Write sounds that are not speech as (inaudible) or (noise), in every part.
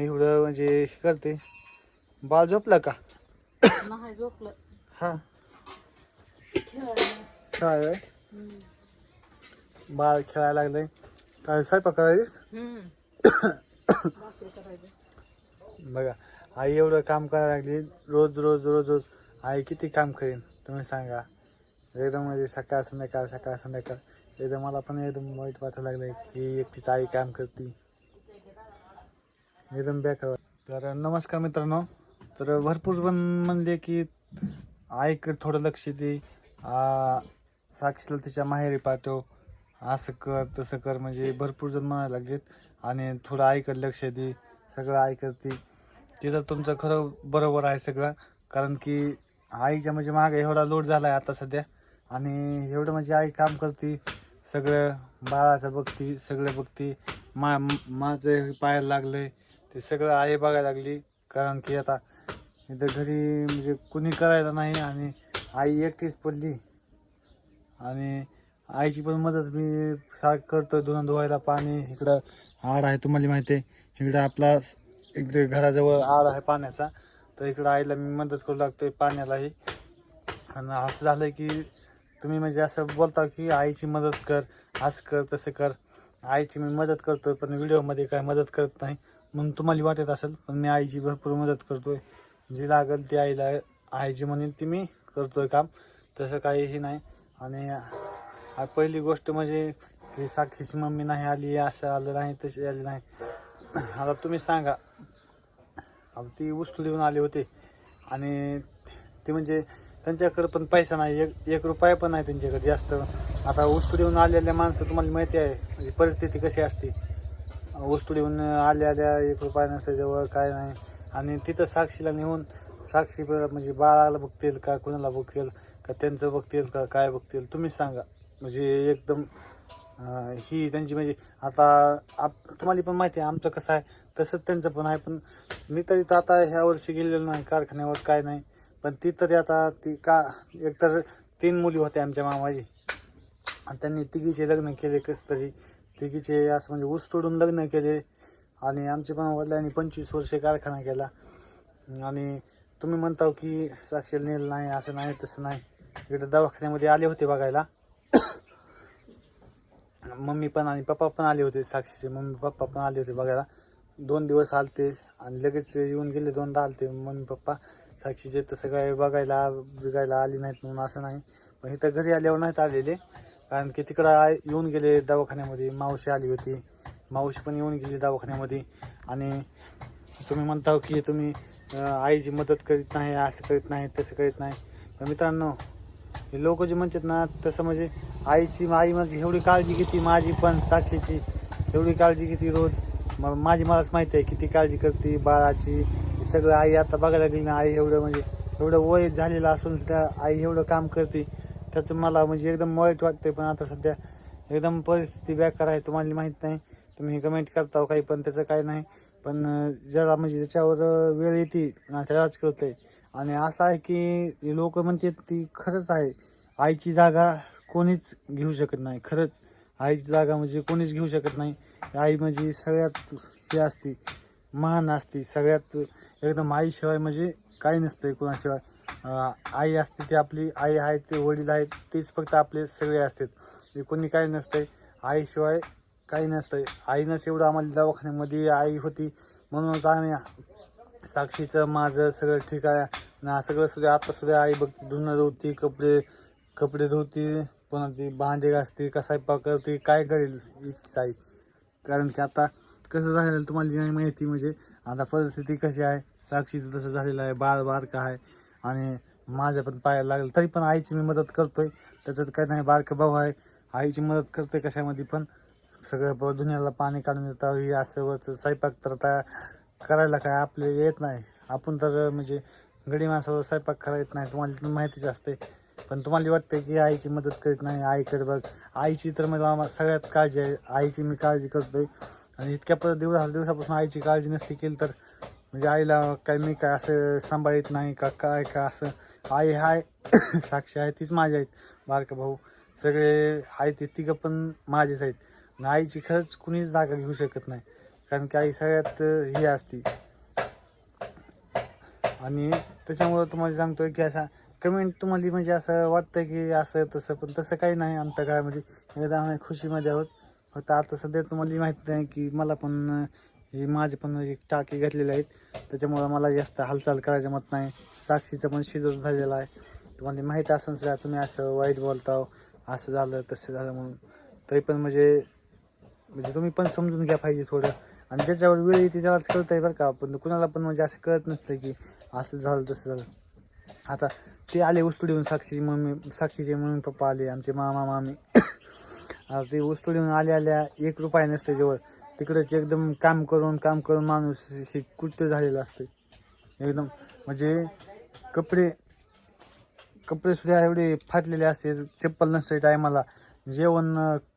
एवढं म्हणजे हे करते. बाळ झोपला का? नाही झोपलं. हा. काय. बाळ खेळायला लागलंय. काय स्वयंपाक करायलीस? बघा आई एवढं काम करायला लागली. रोज रोज रोज रोज आई किती काम करेन तुम्ही सांगा. एकदम म्हणजे सकाळ संध्याकाळ सकाळ संध्याकाळ. एकदम मला पण एकदम वाईट वाटायला लागलंय की एकटीच आई काम करते. एकदम बेकार तर नमस्कार मित्रांनो. तर भरपूर जण म्हणले की आईकडे थोडं लक्ष दे. साक्षीला तिच्या माहेरी पाठव. असं कर तसं कर म्हणजे भरपूर जण म्हणायला लागलेत. आणि थोडं आईकडे लक्ष दे. सगळं आई करते. ते तर तुमचं खरं बरोबर आहे सगळं. कारण की आईच्या म्हणजे मागे एवढा लोड झाला आहे आता सध्या. आणि एवढं म्हणजे आई काम करते. सगळं बाळाचं बघती सगळं बघती. मा माझं पायाला आहे ते सगळं आई बघायला लागली कारण की आता इथं घरी म्हणजे कुणी करायला नाही आणि आई एकटीच पडली. आणि आईची पण मदत मी सारखं करतो धुणं धुवायला पाणी इकडं आड आहे तुम्हाला माहिती आहे. इकडं आपला इकडे घराजवळ आड आहे पाण्याचा तर इकडं आईला मी मदत करू लागतोय पाण्यालाही. आणि असं झालं की तुम्ही म्हणजे असं बोलता की आईची मदत कर असं कर तसं कर. आईची मी मदत करतो पण व्हिडिओमध्ये काय मदत करत नाही. म्हणून तुम्हाला वाटत असेल पण मी आईची भरपूर मदत करतोय. जी लागेल ती आईला आईची म्हणून ती मी करतोय काम. तसं काहीही नाही. आणि पहिली गोष्ट म्हणजे की साखीची मम्मी नाही आली असं आलं नाही तशी आली नाही. आता तुम्ही सांगा. आता ती वस्तू देऊन आले होते. आणि ते म्हणजे त्यांच्याकडे पण पैसा नाही. एक एक रुपया पण नाही त्यांच्याकडे जास्त. आता वस्तू देऊन आलेल्या माणसं तुम्हाला माहिती आहे म्हणजे परिस्थिती कशी असते. वस्तू देऊन आल्या आल्या एक रुपया नसते जवळ काय नाही. आणि तिथं साक्षीला नेऊन साक्षी म्हणजे बाळाला बघतील का कुणाला बघतील का त्यांचं बघतील का काय बघतील तुम्ही सांगा. म्हणजे एकदम ही त्यांची म्हणजे आता आप तुम्हाला पण माहिती आहे आमचं कसं आहे तसंच त्यांचं पण आहे पण मी तरी तर आता ह्या वर्षी गेलेलो नाही कारखान्यावर काय नाही. पण ती तरी आता ती का एकतर तीन मुली होत्या आमच्या मामाची आणि त्यांनी तिघीचे लग्न केले कसं तरी. तिघीचे असं म्हणजे ऊस तोडून लग्न केले आणि आमचे पण वडिलांनी पंचवीस वर्षे कारखाना केला. आणि तुम्ही म्हणता की साक्षीला नेलं नाही असं नाही तसं नाही. इकडे दवाखान्यामध्ये आले होते बघायला. मम्मी पण आणि पप्पा पण आले होते साक्षीचे. मम्मी पप्पा पण आले होते बघायला. दोन दिवस आलते आणि लगेच येऊन गेले दोनदा आलते मम्मी पप्पा. साक्षीचे तसं काय बघायला बिघायला आली नाहीत म्हणून असं नाही. पण इथं घरी आल्यावर नाहीत आलेले. कारण की तिकडं आय- येऊन गेले दवाखान्यामध्ये. मावशी आली होती. मावशी पण येऊन गेली दवाखान्यामध्ये. आणि तुम्ही म्हणता हो की तुम्ही आईची मदत करीत नाही असं करीत नाही तसं करीत नाही. पण मित्रांनो हे लोक जे म्हणतात ना तसं म्हणजे आईची आई माझी एवढी काळजी घेते माझी पण साक्षीची एवढी काळजी घेते रोज. मग माझी मलाच माहिती आहे किती काळजी करते बाळाची. हे सगळं आई आता बघायला लागली ना आई एवढं म्हणजे एवढं वय झालेलं असून त्या आई एवढं काम करते. त्याचं मला म्हणजे एकदम वाईट वाटतंय पण आता सध्या एकदम परिस्थिती बेकार आहे तुम्हाला माहीत नाही. तुम्ही कमेंट करता हो काही पण त्याचं काही नाही. पण ज्याला जरा म्हणजे त्याच्यावर वेळ येते ना त्यालाच कळतंय आणि असं आहे की लोक म्हणतात ती खरंच आहे. आईची जागा कोणीच घेऊ शकत नाही खरंच. आईची जागा म्हणजे कोणीच घेऊ शकत नाही. आई म्हणजे सगळ्यात हे असते महान असते सगळ्यात एकदम आईशिवाय म्हणजे काही नसतंय कोणाशिवाय. आई असते ती आपली आई आहे ते वडील आहेत तेच फक्त आपले सगळे असतात. म्हणजे कोणी काही नसतंय आईशिवाय काही नसतंय. आईनंच एवढं आम्हाला दवाखान्यामध्ये आई होती म्हणूनच आम्ही साक्षीचं माझं सगळं ठीक आहे. ना सगळं सुद्धा आता सुद्धा आई बघते धुणं धुवती कपडे कपडे धुवती पुन्हा ती भांडे घासते का स्वयंपाक करते काय करेल इतकीच आई. कारण की आता कसं झालेलं तुम्हाला नाही माहिती म्हणजे आता परिस्थिती कशी आहे साक्षीचं तसं झालेलं आहे बार बार का आहे. आणि माझ्या पण पायाला लागलं. तरी पण आईची मी मदत करतोय. त्याच्यात काही नाही बारका भाऊ आहे. आईची मदत करते कशामध्ये पण. सगळं दुनियाला पाणी काढून देता. हे असं वरचं स्वयंपाक तर आता करायला काय आपले येत नाही. आपण तर म्हणजे गडी माणसावर स्वयंपाक करायला येत नाही. तुम्हाला माहितीच असते. पण तुम्हाला वाटते की आईची मदत करीत नाही आईकडे बघ. आईची तर मला आम्हाला सगळ्यात काळजी आहे. आईची मी काळजी करतोय. आणि इतक्या परत दिवस दिवसापासून आईची काळजी नसती केली तर म्हणजे आईला काय मी काय असं सांभाळत नाही का काय का असं. आई हाय (coughs) साक्षी आहे तीच माझी आहेत. बारका भाऊ. सगळे आहे ते तिघं पण माझेच आहेत. आणि आईची खरंच कुणीच जागा घेऊ शकत नाही. कारण की आई सगळ्यात ही असती. आणि त्याच्यामुळं तुम्हाला सांगतोय की असा कमेंट तुम्हाला म्हणजे असं वाटतं की असं तसं पण तसं काही नाही आमच्या घरामध्ये. एकदम आम्ही खुशीमध्ये आहोत. फक्त आता सध्या तुम्हाला माहिती नाही की मला पण ही माझे पण एक टाकी घातलेले आहेत. त्याच्यामुळं मला जास्त हालचाल करायच्या मत नाही. साक्षीचं पण शिजर झालेला आहे. तुम्हाला माहीत असेल सुद्धा तुम्ही असं वाईट बोलताव हो. असं झालं तसं झालं म्हणून. तरी पण म्हणजे म्हणजे तुम्ही पण समजून घ्या पाहिजे थोडं. आणि ज्याच्यावर वेळ येते त्यालाच कळतंय बरं का. पण कुणाला पण म्हणजे असं कळत नसतं की असं झालं तसं झालं. आता ते आले उस्तुडीहून साक्षीची मम्मी साक्षीचे मम्मी पप्पा आले आमचे मामा मामी. (coughs) आता ते उस्तुडीहून आले आल्या एक रुपया नसते जवळ तिकडंच एकदम काम करून काम करून माणूस हे कुठं झालेलं असते एकदम म्हणजे कपडे कपडे सुद्धा एवढे फाटलेले असते चप्पल नसते टायमाला. जेवण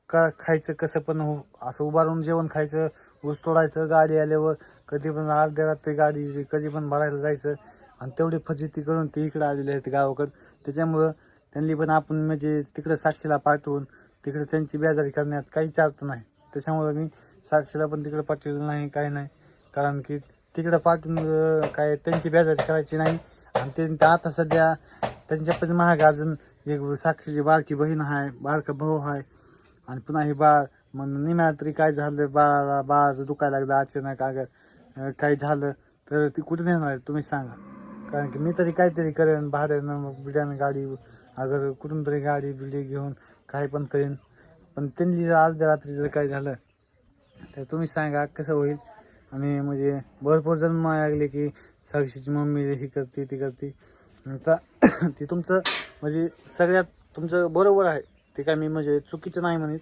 का खायचं कसं पण हो असं उभारून जेवण खायचं ऊस तोडायचं गाडी आल्यावर कधी पण अर्ध्या रात्री गाडी कधी पण भरायला जायचं. आणि तेवढी फजिती करून ते इकडे आलेले आहेत गावाकडं. त्याच्यामुळं त्यांनी पण आपण म्हणजे तिकडं साक्षीला पाठवून तिकडे त्यांची बेजारी करण्यात काहीच अर्थ नाही. त्याच्यामुळं मी साक्षीला पण तिकडे पाठवलेलं नाही काय नाही. कारण की तिकडं पाठवून काय त्यांची बेजारी करायची नाही. आणि ते आता सध्या त्यांच्या पण महाग अजून एक साक्षीची बारकी बहीण आहे बारका भाऊ आहे आणि पुन्हा हे बाळ मग निम्या तरी काय झालं बाळाला बाळाचं दुखायला लागलं अचानक अगर काही झालं तर ती कुठे नेणार तुम्ही सांगा. कारण की मी तरी काहीतरी करेन भाड्यानं बिड्यानं गाडी अगर कुठून तरी गाडी बिडी घेऊन काही पण करेन. पण त्यांनी जर अर्ध्या रात्री जर काय झालं तर तुम्ही सांगा कसं होईल. आणि म्हणजे भरपूर जण मला लागले की साक्षीची मम्मी ही करते ती करते. आता (clears throat) ती तुमचं म्हणजे सगळ्यात तुमचं बरोबर आहे. ते काय मी म्हणजे चुकीचं नाही म्हणत.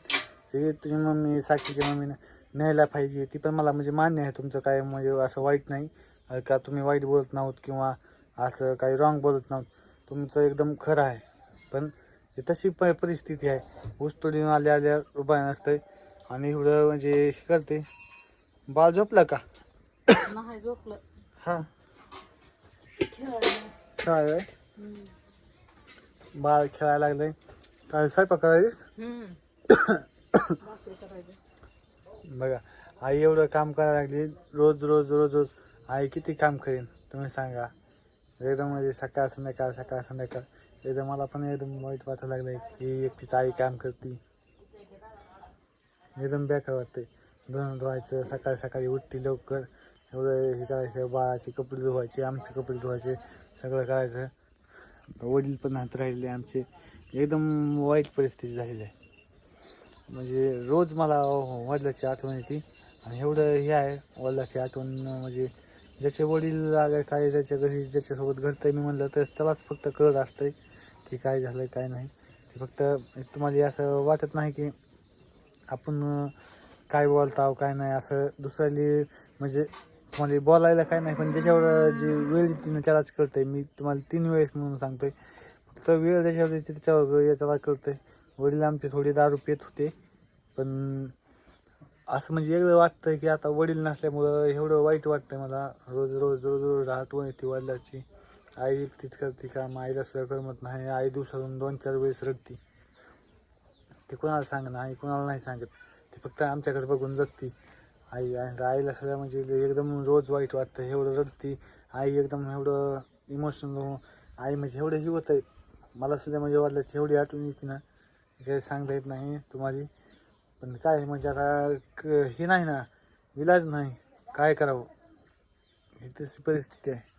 ते तुझी मम्मी साक्षीची मम्मीनं न्यायला पाहिजे ती पण मला म्हणजे मान्य आहे. तुमचं काय म्हणजे असं वाईट नाही. का तुम्ही वाईट बोलत नाहोत किंवा असं काही रॉंग बोलत नाहोत. तुमचं एकदम खरं आहे. पण हे तशी प परिस्थिती आहे. ऊस तोडून आल्या आल्या रुपया नसतंय. आणि एवढं म्हणजे हे करते. बाळ झोपला का? नाही झोपलं. हां. काय. बाळ खेळायला लागलंय. काय स्वयंपाक करायलीस? हम्म. भाकरी करायचं बघा आई एवढं काम करायला लागली. रोज रोज रोज रोज. आई किती काम करेन? तुम्ही सांगा. एकदम म्हणजे सकाळ संध्याकाळ सकाळ संध्याकाळ. एकदम मला पण एकदम वाईट वाटायला लागलं की एकटीच आई काम करते एकदम बेकार वाटते धुणं धुवायचं सकाळी सकाळी उठते लवकर एवढं हे करायचं बाळाचे कपडे धुवायचे आमचे कपडे धुवायचे सगळं करायचं वडील पण हात राहिले आमचे एकदम वाईट परिस्थिती झालेली आहे म्हणजे रोज मला वडिलाची आठवण येते आणि एवढं हे आहे वडिलाची आठवण म्हणजे ज्याचे वडील आले काय त्याच्या घरी ज्याच्यासोबत घडतंय मी म्हणलं तर त्यालाच फक्त कळत असतंय. की काय झालं काय नाही. ते फक्त तुम्हाला असं वाटत नाही की आपण काय बोलताव काय नाही असं दुसऱ्याली म्हणजे तुम्हाला बोलायला काय नाही पण ज्याच्यावर जी वेळ येते ना त्यालाच कळतंय. मी तुम्हाला तीन वेळेस म्हणून सांगतोय. फक्त वेळ त्याच्यावर येते त्याच्यावर त्याला कळतंय. वडील आमचे थोडे दारू पेत होते पण असं म्हणजे एवढं वाटतंय की आता वडील नसल्यामुळं एवढं वाईट वाटतंय मला. रोज रोज रोज रोज आठवण येते वडिलाची. आई एकटीच करते काम आईला सुद्धा करमत नाही. आई दिवसातून दोन चार वेळेस रडती. ते कोणाला सांगणार? आई कोणाला नाही सांगत. ते फक्त आमच्याकडे बघून जगती. आई आणि आईला सुद्धा म्हणजे एकदम रोज वाईट वाटतं. एवढं रडती. आई एकदम एवढं इमोशनल हो. आई म्हणजे एवढं ही होत आहे मला सुद्धा म्हणजे वाटलं एवढी आठवण येते ना. काही सांगता येत नाही तुम्हाला. पण काय म्हणजे आता क- हे नाही ना. विलाज नाही. काय करावं? ही तशी परिस्थिती आहे.